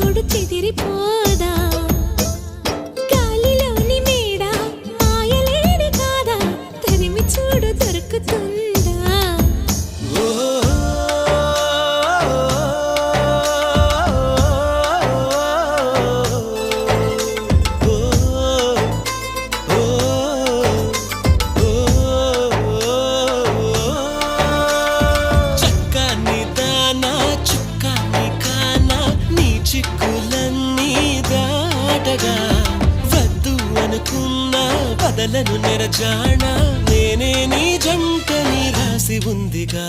చూడు చెదిరిపోదా? గాలిలోని మేడ మాయలేని కాదా? తరిమి చూడు దొరుకుతుందా? చక్కని దానా చిక్కులన్నీ దాటగా వద్దు అనుకున్న బదలను నెరజాణ నేనే నీ జంట నీ రాసి ఉందిగా.